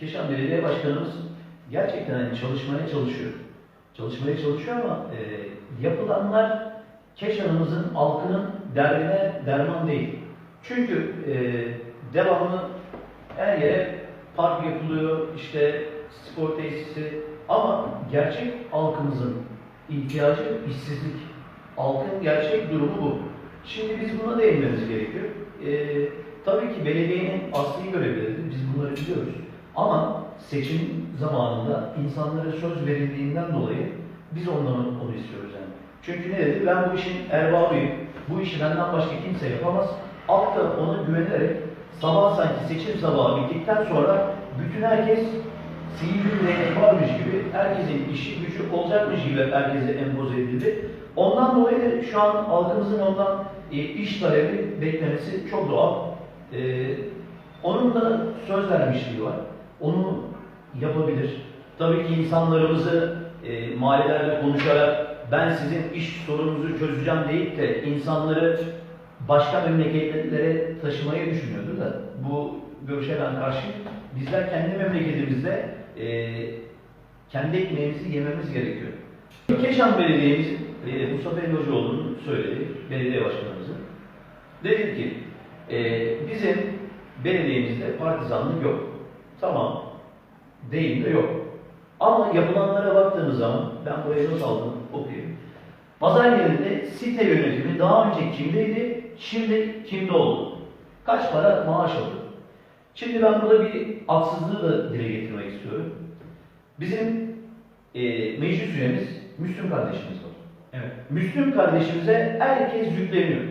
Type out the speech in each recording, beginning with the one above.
Keşan Belediye Başkanımız gerçekten hani çalışmaya çalışıyor. Çalışmaya çalışıyor ama e, yapılanlar Keşan'ımızın halkının derdine derman değil. Çünkü e, devamlı her yere park yapılıyor, işte spor tesisi ama gerçek halkımızın ihtiyacı işsizlik. Halkın gerçek durumu bu. Şimdi biz buna değinmemiz gerekiyor. E, tabii ki belediyenin asli görevleridir, biz bunları biliyoruz. Ama seçim zamanında insanlara söz verildiğinden dolayı biz ondan onu istiyoruz yani. Çünkü ne dedi? Ben bu işin erbabıyım. Bu işi benden başka kimse yapamaz. Halk da ona güvenerek sabah sanki seçim sabahı bittikten sonra bütün herkes sihirli varmış gibi herkesin işi gücü olacakmış gibi herkese empoze edildi. Ondan dolayı da şu an halkımızın ondan e, iş talebi beklemesi çok doğal. E, onun da söz vermişliği var. Onu yapabilir. Tabii ki insanlarımızı e, mahallelerle konuşarak ben sizin iş sorununuzu çözeceğim deyip de insanları başka memleketlere taşımayı düşünüyordu da bu görüşe ben karşıyım. Bizler kendi memleketimizde e, kendi ekmeğimizi yememiz gerekiyor. Keşan Belediye'miz e, Mustafa Elbacıoğlu'nun söyledi, belediye başkanımızın. Dedi ki, e, bizim belediyemizde partizanlık yok. Tamam, değil de yok. Ama yapılanlara baktığımız zaman, ben buraya not aldım, okuyayım. Pazar yerinde site yönetimi daha önce kimdeydi, şimdi kimde oldu? Kaç para maaş alıyor? Şimdi ben burada bir haksızlığı da dile getirmek istiyorum. Bizim e, meclis üyemiz Müslüm kardeşimiz var. Evet. Müslüm kardeşimize herkes yükleniyor.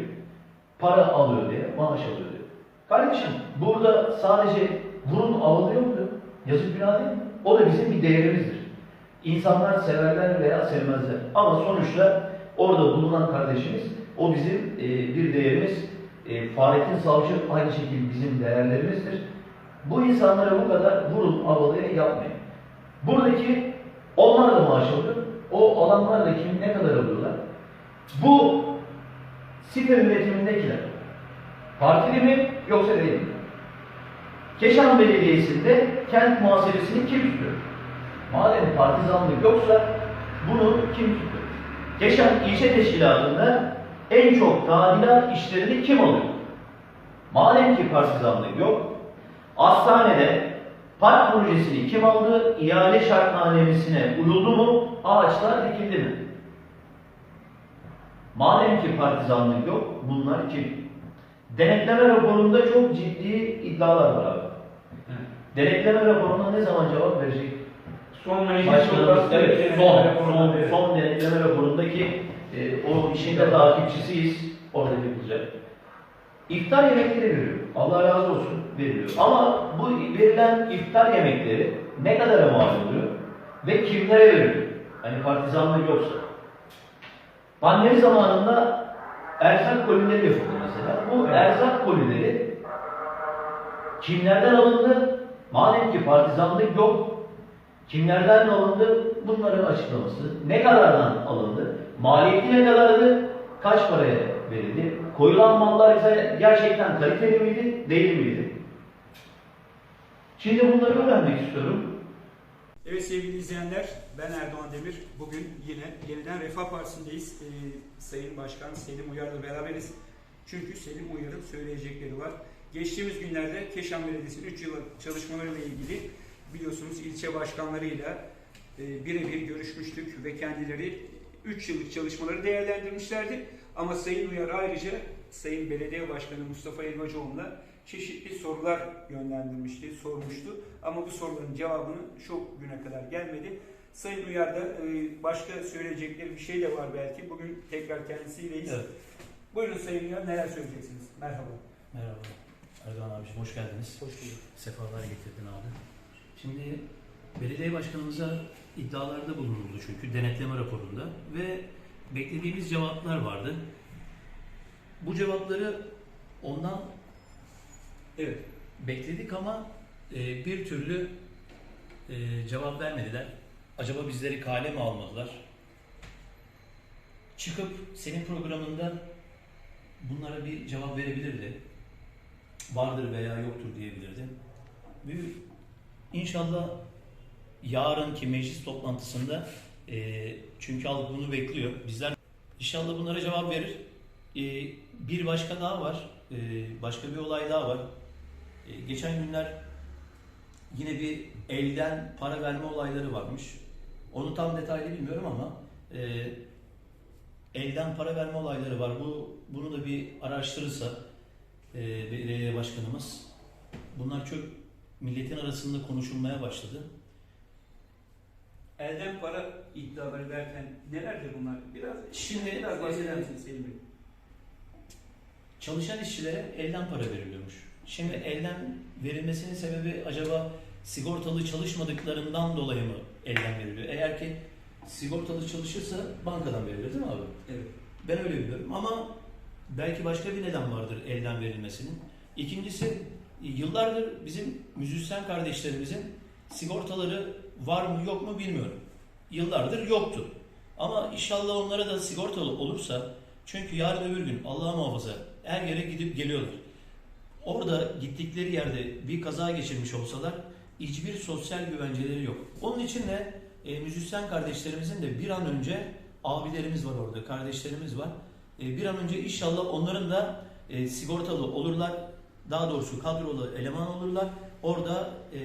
Para alıyor diye, maaş alıyor diye. Kardeşim burada sadece burun alınıyor mu? Yazık günah değil mi? O da bizim bir değerimizdir. İnsanlar severler veya sevmezler. Ama sonuçta orada bulunan kardeşimiz, o bizim e, bir değerimiz. E, Fahrettin Savcı aynı şekilde bizim değerlerimizdir. Bu insanlara bu kadar vurun havalıya yapmayın. Buradaki onlar da maaş alıyor. O alanlar da kim ne kadar alıyorlar? Bu site yönetimindekiler partili mi yoksa değil mi? Keşan Belediyesi'nde kent muhasebesini kim tutuyor? Madem partizanlık yoksa bunu kim tutuyor? Keşan İlçe Teşkilatı'nda en çok tadilat işlerini kim alıyor? Madem ki partizanlık yok, hastanede park projesini kim aldı? İhale şartnamesine uyuldu mu? Ağaçlar dikildi mi? Madem ki partizanlık yok, bunlar kim? Denetleme raporunda çok ciddi iddialar var abi. Denetleme raporuna ne zaman cevap verecek? Son Başkanımız, evet, son, son, son denetleme raporundaki e, o işin de takipçisiyiz. Orada yapılacak. İftar yemekleri veriliyor. Allah razı olsun veriliyor. Ama bu verilen iftar yemekleri ne kadara mal oluyor ve kimlere veriliyor? Hani partizanlık yoksa. Pandemi zamanında erzak kolileri yapıldı mesela. Bu erzak kolileri kimlerden alındı? Madem ki partizanlık yok, kimlerden alındı? Bunların açıklaması. Ne kadardan alındı? Maliyeti ne kadardı? Kaç paraya verildi? Koyulan mallar ise gerçekten kaliteli miydi, değil miydi? Şimdi bunları öğrenmek istiyorum. Evet sevgili izleyenler, ben Erdoğan Demir. Bugün yine yeniden Refah Partisi'ndeyiz. Ee, Sayın Başkan Selim Uyar'la beraberiz. Çünkü Selim Uyar'ın söyleyecekleri var. Geçtiğimiz günlerde Keşan Belediyesi'nin 3 yıl çalışmalarıyla ilgili biliyorsunuz ilçe başkanlarıyla e, birebir görüşmüştük ve kendileri 3 yıllık çalışmaları değerlendirmişlerdi. Ama Sayın Uyar ayrıca Sayın Belediye Başkanı Mustafa Elmacıoğlu'na çeşitli sorular yönlendirmişti, sormuştu. Ama bu soruların cevabını şu güne kadar gelmedi. Sayın Uyar'da e, başka söyleyecekleri bir şey de var belki. Bugün tekrar kendisiyleyiz. Evet. Buyurun Sayın Uyar neler söyleyeceksiniz? Merhaba. Merhaba. Erdoğan abiciğim hoş geldiniz. Hoş bulduk. Sefalar getirdin abi. Şimdi belediye başkanımıza iddialarda bulunuldu çünkü denetleme raporunda ve beklediğimiz cevaplar vardı. Bu cevapları ondan Evet. bekledik ama e, bir türlü e, cevap vermediler. Acaba bizleri kale mi almadılar? Çıkıp senin programında bunlara bir cevap verebilirdi. Vardır veya yoktur diyebilirdi. Bir İnşallah yarınki meclis toplantısında e, çünkü halk bunu bekliyor. Bizler inşallah bunlara cevap verir. E, bir başka daha var. E, başka bir olay daha var. E, geçen günler yine bir elden para verme olayları varmış. Onu tam detaylı bilmiyorum ama e, elden para verme olayları var. Bu bunu da bir araştırırsa e, belediye başkanımız bunlar çok milletin arasında konuşulmaya başladı. Elden para iddiaları derken nelerdir bunlar? Biraz Şimdi biraz bahseder e, misin Selim Bey? Çalışan işçilere elden para veriliyormuş. Şimdi elden verilmesinin sebebi acaba sigortalı çalışmadıklarından dolayı mı elden veriliyor? Eğer ki sigortalı çalışırsa bankadan veriliyor değil mi abi? Evet. Ben öyle biliyorum ama belki başka bir neden vardır elden verilmesinin. İkincisi yıllardır bizim müzisyen kardeşlerimizin sigortaları var mı yok mu bilmiyorum. Yıllardır yoktu. Ama inşallah onlara da sigortalı olursa çünkü yarın öbür gün Allah muhafaza her yere gidip geliyorlar. Orada gittikleri yerde bir kaza geçirmiş olsalar hiçbir sosyal güvenceleri yok. Onun için de e, müzisyen kardeşlerimizin de bir an önce abilerimiz var orada, kardeşlerimiz var. E, bir an önce inşallah onların da e, sigortalı olurlar. Daha doğrusu kadrolu eleman olurlar. Orada e,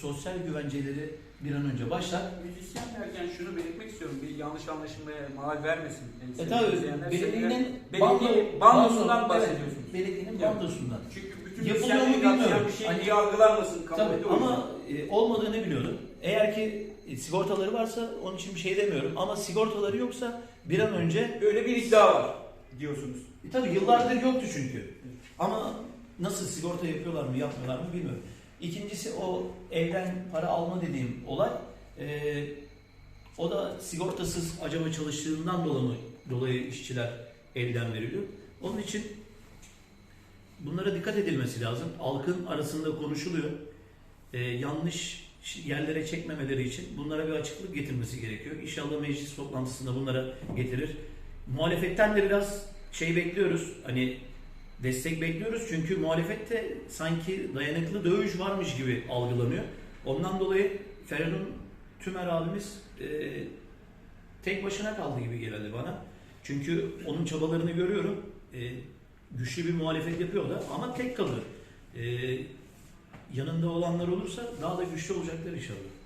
sosyal güvenceleri bir an önce başlar. Müzisyen derken şunu belirtmek istiyorum. Bir yanlış anlaşılmaya mal vermesin. Yani E tabi belediyenin belediye bandosundan evet, bahsediyorsunuz. belediyenin Evet. bandosundan. Çünkü bütün Yapılıyor mu bilmiyorum. bir şey Hani- diye algılanmasın. Tabii ama e, olmadığını biliyorum. Eğer ki e, sigortaları varsa onun için bir şey demiyorum. Ama sigortaları yoksa bir an önce Böyle bir iddia var diyorsunuz. E tabii yıllardır yoktu çünkü. Ama nasıl sigorta yapıyorlar mı yapmıyorlar mı bilmiyorum. İkincisi o evden para alma dediğim olay. e, o da sigortasız acaba çalıştığından dolayı, dolayı işçiler elden veriliyor. Onun için bunlara dikkat edilmesi lazım. Halkın arasında konuşuluyor. E, yanlış yerlere çekmemeleri için bunlara bir açıklık getirmesi gerekiyor. İnşallah meclis toplantısında bunlara getirir. Muhalefetten de biraz şey bekliyoruz. Hani destek bekliyoruz çünkü muhalefette sanki dayanıklı dövüş varmış gibi algılanıyor. Ondan dolayı Feridun Tümer abimiz e, tek başına kaldı gibi geldi bana. Çünkü onun çabalarını görüyorum. E, güçlü bir muhalefet yapıyor da ama tek kalıyor. E, yanında olanlar olursa daha da güçlü olacaklar inşallah.